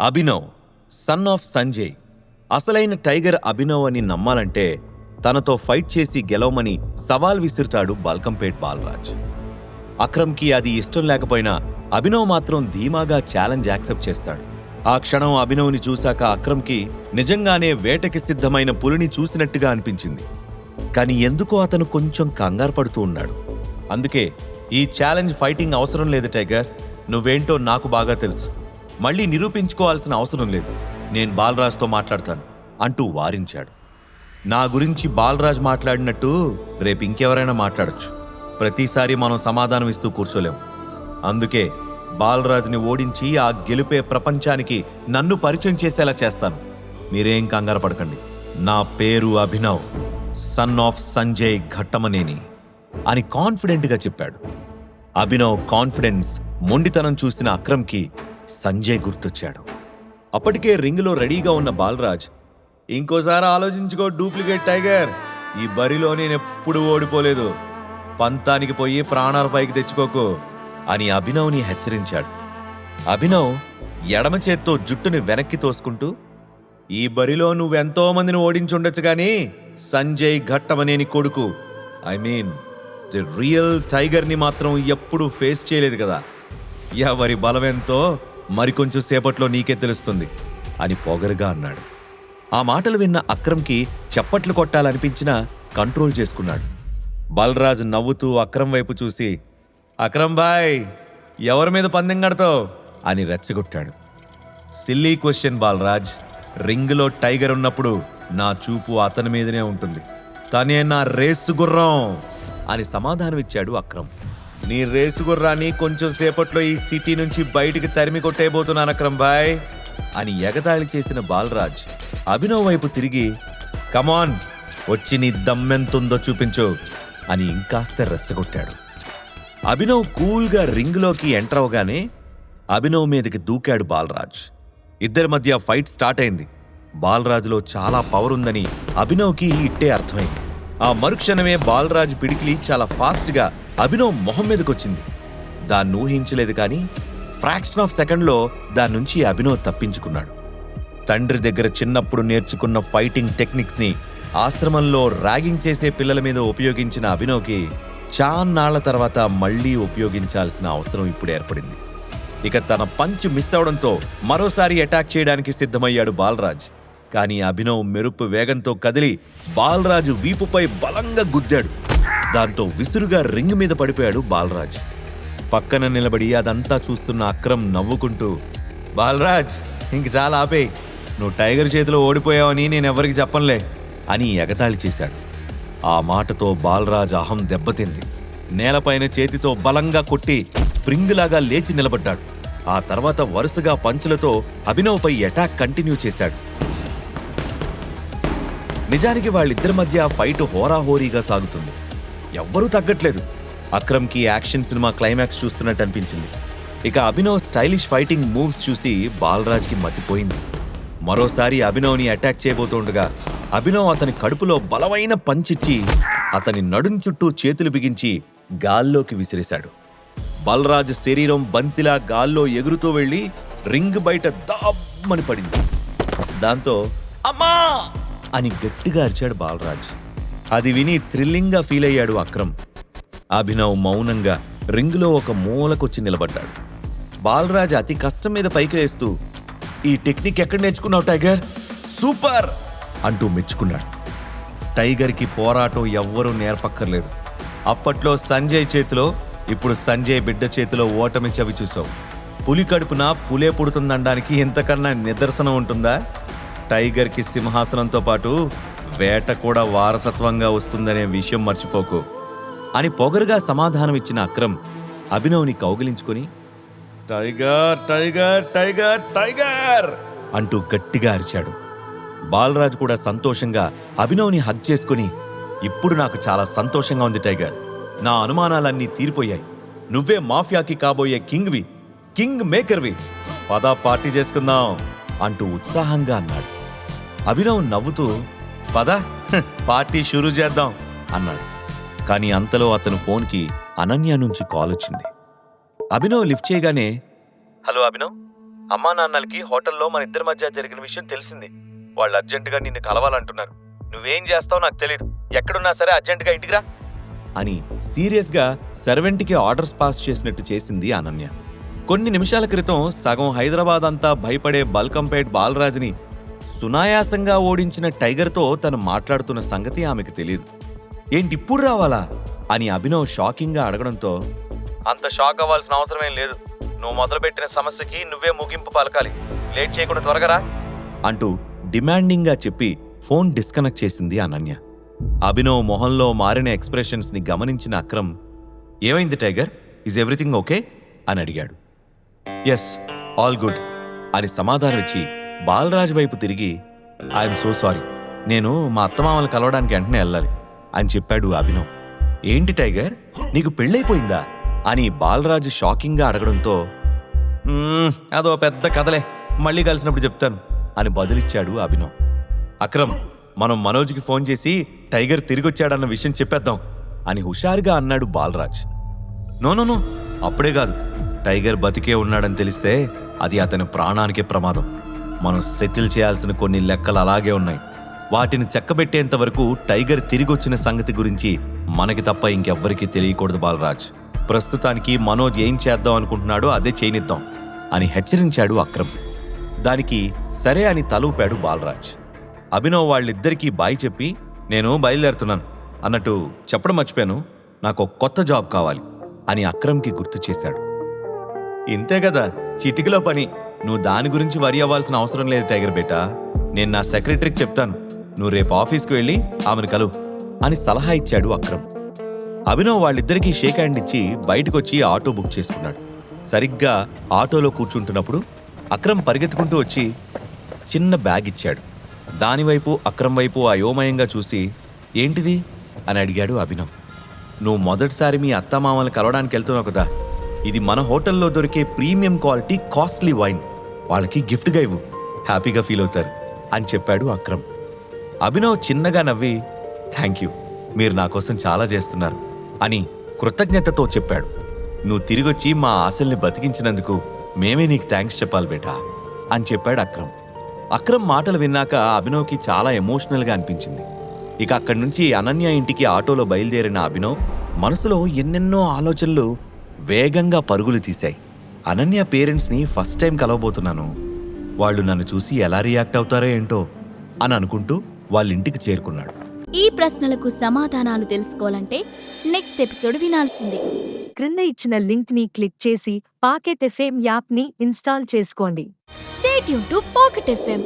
Abhinav son of Sanjay. అసలైన tiger Abhinav అని నమ్మాలంటే తనతో ఫైట్ చేసి గెలవమని సవాల్ విసురుతాడు బల్కంపేట్ బాలరాజ్. అక్రమ్కి అది ఇష్టం లేకపోయినా అభినవ్ మాత్రం ధీమాగా ఛాలెంజ్ యాక్సెప్ట్ చేస్తాడు. ఆ క్షణం అభినవ్ని చూశాక అక్రమ్కి నిజంగానే వేటకి సిద్ధమైన పులిని చూసినట్టుగా అనిపించింది. కానీ ఎందుకో అతను కొంచెం కంగారు పడుతూ ఉన్నాడు. అందుకే ఈ ఛాలెంజ్ ఫైటింగ్ అవసరం లేదు టైగర్. నువ్వేంటో నాకు బాగా తెలుసు. మళ్ళీ నిరూపించుకోవాల్సిన అవసరం లేదు. నేను బాలరాజ్తో మాట్లాడతాను అంటూ వారించాడు. నా గురించి బాలరాజ్ మాట్లాడినట్టు రేపు ఇంకెవరైనా మాట్లాడొచ్చు. ప్రతిసారి మనం సమాధానం ఇస్తూ కూర్చోలేం. అందుకే బాలరాజ్ని ఓడించి ఆ గెలుపే ప్రపంచానికి నన్ను పరిచయం చేసేలా చేస్తాను. మీరేం కంగారు పడకండి. నా పేరు అభినవ్ సన్ ఆఫ్ సంజయ్ ఘట్టమనేని అని కాన్ఫిడెంట్గా చెప్పాడు. అభినవ్ కాన్ఫిడెన్స్ మొండితనం చూసిన అక్రమ్కి సంజయ్ గుర్తొచ్చాడు. అప్పటికే రింగ్లో రెడీగా ఉన్న బాలరాజ్ ఇంకోసారి ఆలోచించుకో డూప్లికేట్ టైగర్ ఈ బరిలో నేను ఎప్పుడు ఓడిపోలేదు. పంతానికి పోయి ప్రాణాల పైకి తెచ్చుకోకు అని అభినవ్ని హెచ్చరించాడు. అభినవ్ ఎడమ చేత్తో జుట్టుని వెనక్కి తోసుకుంటూ ఈ బరిలో నువ్వెంతో మందిని ఓడించుండొచ్చు కానీ సంజయ్ ఘట్టమనేని కొడుకు. ఐ మీన్ ది రియల్ టైగర్ని మాత్రం ఎప్పుడూ ఫేస్ చేయలేదు కదా. ఎవరి బలమెంతో మరికొంచెం సేపట్లో నీకే తెలుస్తుంది అని పొగరుగా అన్నాడు. ఆ మాటలు విన్న అక్రమ్కి చప్పట్లు కొట్టాలనిపించినా కంట్రోల్ చేసుకున్నాడు. బలరాజ్ నవ్వుతూ అక్రమ్ వైపు చూసి అక్రమ్ బాయ్ ఎవరి మీద పందెం కడతావు? అని రెచ్చగొట్టాడు. సిల్లీ క్వశ్చన్ బాలరాజ్ రింగ్లో టైగర్ ఉన్నప్పుడు నా చూపు అతని మీదనే ఉంటుంది. తనే నా రేసు గుర్రం అని సమాధానమిచ్చాడు అక్రమ్. నీ రేసు గుర్రాన్ని కొంచెం సేపట్లో ఈ సిటీ నుంచి బయటికి తరిమి కొట్టేయబోతున్నాను అక్రమ్ భాయ్ అని ఎగతాళి చేసిన బాలరాజ్ అభినవ్ వైపు తిరిగి కమాన్ వచ్చి నీ దమ్మెంతుందో చూపించు అని ఇంకాస్త రెచ్చగొట్టాడు. అభినవ్ కూల్గా రింగ్లోకి ఎంటర్ అవగానే అభినవ్ మీదకి దూకాడు బాలరాజ్. ఇద్దరి మధ్య ఫైట్ స్టార్ట్ అయింది. బాలరాజులో చాలా పవర్ ఉందని అభినవ్కి ఇట్టే అర్థమైంది. ఆ మరుక్షణమే బాలరాజ్ పిడికిలి చాలా ఫాస్ట్గా అభినవ్ మొహం మీదకొచ్చింది. దాన్ని ఊహించలేదు కానీ ఫ్రాక్షన్ ఆఫ్ సెకండ్లో దాని నుంచి అభినవ్ తప్పించుకున్నాడు. తండ్రి దగ్గర చిన్నప్పుడు నేర్చుకున్న ఫైటింగ్ టెక్నిక్స్ని ఆశ్రమంలో ర్యాగింగ్ చేసే పిల్లల మీద ఉపయోగించిన అభినవ్కి చాన్నాళ్ళ తర్వాత మళ్ళీ ఉపయోగించాల్సిన అవసరం ఇప్పుడు ఏర్పడింది. ఇక తన పంచ్ మిస్ అవడంతో మరోసారి అటాక్ చేయడానికి సిద్ధమయ్యాడు బాలరాజ్. కానీ అభినవ్ మెరుపు వేగంతో కదిలి బాలరాజు వీపుపై బలంగా గుద్దాడు. దాంతో విసురుగా రింగ్ మీద పడిపోయాడు బాలరాజ్. పక్కన నిలబడి అదంతా చూస్తున్న అక్రమ్ నవ్వుకుంటూ బాలరాజ్ ఇంక చాలా ఆపే నువ్వు టైగర్ చేతిలో ఓడిపోయావని నేను ఎవరికి చెప్పనులే అని ఎగతాళి చేశాడు. ఆ మాటతో బాలరాజ్ అహం దెబ్బతింది. నేలపైన చేతితో బలంగా కొట్టి స్ప్రింగ్ లాగా లేచి నిలబడ్డాడు. ఆ తర్వాత వరుసగా పంచులతో అభినవ్పై అటాక్ కంటిన్యూ చేశాడు. నిజానికి వాళ్ళిద్దరి మధ్య ఫైట్ హోరాహోరీగా సాగుతుంది. ఎవ్వరూ తగ్గట్లేదు. అక్రమ్కి యాక్షన్ సినిమా క్లైమాక్స్ చూస్తున్నట్టు అనిపించింది. ఇక అభినవ్ స్టైలిష్ ఫైటింగ్ మూవ్స్ చూసి బాలరాజ్కి మతిపోయింది. మరోసారి అభినవ్ని అటాక్ చేయబోతుండగా అభినవ్ అతని కడుపులో బలమైన పంచిచ్చి అతని నడుం చుట్టూ చేతులు బిగించి గాల్లోకి విసిరేశాడు. బలరాజ్ శరీరం బంతిలా గాల్లో ఎగురుతూ వెళ్ళి రింగ్ బయట దామ్మని పడింది. దాంతో అమ్మా! అని గట్టిగా అరిచాడు బాలరాజ్. అది విని థ్రిల్లింగ్గా ఫీల్ అయ్యాడు అక్రమ్. అభినవ్ మౌనంగా రింగులో ఒక మూలకొచ్చి నిలబడ్డాడు. బాలరాజ్ అతి కష్టం మీద పైకి వేస్తూ ఈ టెక్నిక్ ఎక్కడ నేర్చుకున్నావు టైగర్? సూపర్! అంటూ మెచ్చుకున్నాడు. టైగర్కి పోరాటం ఎవ్వరూ నేర్పక్కర్లేదు. అప్పట్లో సంజయ్ చేతిలో ఇప్పుడు సంజయ్ బిడ్డ చేతిలో ఓటమి చవి చూసావు. పులి కడుపున పులే పుడుతుందనడానికి ఇంతకన్నా నిదర్శనం ఉంటుందా? టైగర్కి సింహాసనంతో పాటు వేట కూడా వారసత్వంగా వస్తుందనే విషయం మర్చిపోకు అని పొగరుగా సమాధానమిచ్చిన అక్రమ్ అభినవ్ని కౌగిలించుకొని టైగర్ టైగర్ టైగర్ టైగర్! అంటూ గట్టిగా అరిచాడు. బాలరాజ్ కూడా సంతోషంగా అభినవ్ని హగ్ చేసుకుని ఇప్పుడు నాకు చాలా సంతోషంగా ఉంది టైగర్. నా అనుమానాలన్నీ తీరిపోయాయి. నువ్వే మాఫియాకి కాబోయే కింగ్వి కింగ్ మేకర్వి. పద పార్టీ చేసుకుందాం అంటూ ఉత్సాహంగా అన్నాడు. అభినవ్ నవ్వుతూ పద. పార్టీ షురూ చేద్దాం అన్నాడు. కానీ అంతలో అతను ఫోన్కి అనన్య నుంచి కాల్ వచ్చింది. అభినవ్ లిఫ్ట్ చేయగానే హలో అభినవ్ అమ్మా నాన్నలకి హోటల్లో మన ఇద్దరి మధ్య జరిగిన విషయం తెలిసింది. వాళ్ళు అర్జెంటుగా నిన్ను కలవాలంటున్నారు. నువ్వేం చేస్తావో నాకు తెలియదు ఎక్కడున్నా సరే అర్జెంటుగా ఇంటికి రా. అని సీరియస్గా సర్వెంట్కి ఆర్డర్స్ పాస్ చేసినట్టు చేసింది అనన్య. కొన్ని నిమిషాల క్రితం సగం హైదరాబాద్ అంతా భయపడే బల్కంపేట్ బాలరాజుని సునాయాసంగా ఓడించిన టైగర్తో తను మాట్లాడుతున్న సంగతి ఆమెకు తెలియదు ఏంటిప్పుడు రావాలా? అని అభినవ్ షాకింగ్గా అడగడంతో అంత షాక్ అవ్వాల్సిన అవసరమేం లేదు. నువ్వు మొదలుపెట్టిన సమస్యకి నువ్వే ముగింపు పలకాలి. లేట్ చేయకుండా త్వరగా అంటూ డిమాండింగ్గా చెప్పి ఫోన్ డిస్కనెక్ట్ చేసింది అనన్య. అభినవ్ మొహంలో మారిన ఎక్స్ప్రెషన్స్ని గమనించిన అక్రమ్ ఏమైంది టైగర్? ఈజ్ ఎవ్రీథింగ్ ఓకే అని అడిగాడు. ఎస్ ఆల్ గుడ్ అని సమాధానం ఇచ్చి బాలరాజ్ వైపు తిరిగి ఐఎమ్ సో సారీ. నేను మా అత్తమామలు కలవడానికి వెంటనే వెళ్ళాలి అని చెప్పాడు అభినవ్. ఏంటి టైగర్? నీకు పెళ్ళైపోయిందా? అని బాలరాజు షాకింగ్గా అడగడంతో అదో పెద్ద కథలే. మళ్ళీ కలిసినప్పుడు చెప్తాను అని బదులిచ్చాడు అభినవ్. అక్రమ్ మనం మనోజ్కి ఫోన్ చేసి టైగర్ తిరిగొచ్చాడన్న విషయం చెప్పేద్దాం అని హుషారుగా అన్నాడు బాలరాజ్. నోనోనో అప్పుడే కాదు. టైగర్ బతికే ఉన్నాడని తెలిస్తే అది అతని ప్రాణానికే ప్రమాదం. మనం సెటిల్ చేయాల్సిన కొన్ని లెక్కలు అలాగే ఉన్నాయి. వాటిని చెక్కబెట్టేంత వరకు టైగర్ తిరిగొచ్చిన సంగతి గురించి మనకి తప్ప ఇంకెవ్వరికీ తెలియకూడదు బాలరాజ్. ప్రస్తుతానికి మనోజ్ ఏం చేద్దాం అనుకుంటున్నాడో అదే చేయనిద్దాం అని హెచ్చరించాడు అక్రమ్. దానికి సరే అని తలూపాడు బాలరాజ్. అభినవ్ వాళ్ళిద్దరికీ బాయ్ చెప్పి నేను బయలుదేరుతున్నాను. అన్నట్టు చెప్పడం మర్చిపోయాను. నాకు కొత్త జాబ్ కావాలి అని అక్రమ్కి గుర్తు చేశాడు. ఇంతే కదా చిటికలో పని. నువ్వు దాని గురించి వరి అవ్వాల్సిన అవసరం లేదు టైగర్ బేటా. నేను నా సెక్రటరీకి చెప్తాను. నువ్వు రేపు ఆఫీస్కి వెళ్ళి ఆమెను కలువు అని సలహా ఇచ్చాడు అక్రమ్. అభినవ్ వాళ్ళిద్దరికీ షేక్ హ్యాండ్ ఇచ్చి బయటకొచ్చి ఆటో బుక్ చేసుకున్నాడు. సరిగ్గా ఆటోలో కూర్చుంటున్నప్పుడు అక్రమ్ పరిగెత్తుకుంటూ వచ్చి చిన్న బ్యాగ్ ఇచ్చాడు. దానివైపు అక్రమ్ వైపు అయోమయంగా చూసి ఏంటిది? అని అడిగాడు అభినవ్. నువ్వు మొదటిసారి మీ అత్తమామల్ని కలవడానికి వెళ్తున్నావు కదా. ఇది మన హోటల్లో దొరికే ప్రీమియం క్వాలిటీ కాస్ట్లీ వైన్. వాళ్ళకి గిఫ్ట్గా ఇవ్వు. హ్యాపీగా ఫీల్ అవుతారు అని చెప్పాడు అక్రమ్. అభినవ్ చిన్నగా నవ్వి థ్యాంక్ యూ. మీరు నా కోసం చాలా చేస్తున్నారు అని కృతజ్ఞతతో చెప్పాడు. నువ్వు తిరిగొచ్చి మా ఆశల్ని బతికించినందుకు మేమే నీకు థ్యాంక్స్ చెప్పాలి బేటా అని చెప్పాడు అక్రమ్. అక్రమ్ మాటలు విన్నాక అభినవ్కి చాలా ఎమోషనల్గా అనిపించింది. ఇక అక్కడి నుంచి అనన్య ఇంటికి ఆటోలో బయలుదేరిన అభినవ్ మనసులో ఎన్నెన్నో ఆలోచనలు వేగంగా పరుగులు తీశాయి. అనన్య పేరెంట్స్ని ఫస్ట్ టైం కలవబోతున్నాను. వాళ్ళు నన్ను చూసి ఎలా రియాక్ట్ అవుతారో ఏంటో అని అనుకుంటూ వాళ్ళ ఇంటికి చేరుకున్నాడు. ఈ ప్రశ్నలకు సమాధానాలు తెలుసుకోవాలంటే నెక్స్ట్ ఎపిసోడ్ వినాల్సిందే. క్రింద ఇచ్చిన లింక్ని క్లిక్ చేసి పాకెట్ ఎఫ్ఎం యాప్ని ఇన్స్టాల్ చేసుకోండి. స్టేట్ యూన్ టు పాకెట్ ఎఫ్ఎం.